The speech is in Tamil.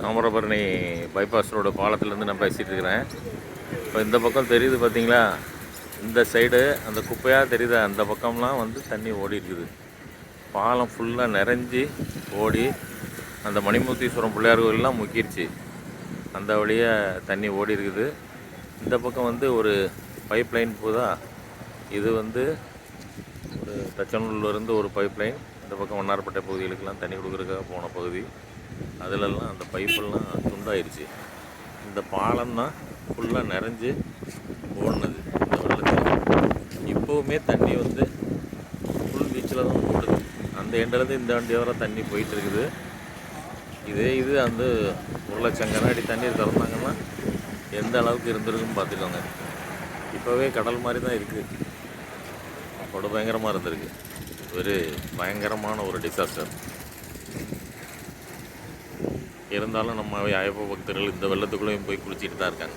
தாமிரபரணி பைபாஸ் ரோடு பாலத்துலேருந்து நான் பேசிகிட்டு இருக்கிறேன். இப்போ இந்த பக்கம் தெரியுது பார்த்தீங்களா இந்த சைடு அந்த குப்பையாக தெரியுதா? அந்த பக்கம்லாம் வந்து தண்ணி ஓடி இருக்குது பாலம் ஃபுல்லாக நிறைஞ்சி ஓடி அந்த மணிமூர்த்தீஸ்வரம் பிள்ளையார் கோயிலெலாம் முக்கிடுச்சு அந்த வழியாக தண்ணி ஓடி இருக்குது இந்த பக்கம் வந்து ஒரு பைப் லைன் போதா இது வந்து ஒரு தச்சனூர்லேருந்து ஒரு பைப் லைன் இந்த பக்கம் வண்ணாரப்பேட்டை பகுதிகளுக்கெல்லாம் தண்ணி கொடுக்குறதுக்காக போன பகுதி. அதிலெல்லாம் அந்த பைப்பெல்லாம் துண்டாயிருச்சு. இந்த பாலம் தான் ஃபுல்லாக நிறைஞ்சு ஓடினது இந்த வெள்ளத்தில். இப்போவுமே தண்ணி வந்து ஃபுல் பீச்சில் தான் ஓடுது. அந்த எண்டிலேருந்து இந்த வண்டி வர தண்ணி போயிட்டுருக்குது. இதே இது அந்த ஒரு லட்சம் கண்ணாடி தண்ணீர் திறந்தாங்கன்னா எந்த அளவுக்கு இருந்திருக்குன்னு பார்த்துக்கோங்க. இப்போவே கடல் மாதிரி தான் இருக்குது படு பயங்கரமாக இருந்திருக்கு. ஒரு பயங்கரமான ஒரு டிசாஸ்டர் இருந்தாலும் நம்ம ஐயப்ப பக்தர்கள் இந்த வெள்ளத்துக்குள்ளேயும் போய் குளிச்சிட்டு தான் இருக்காங்க.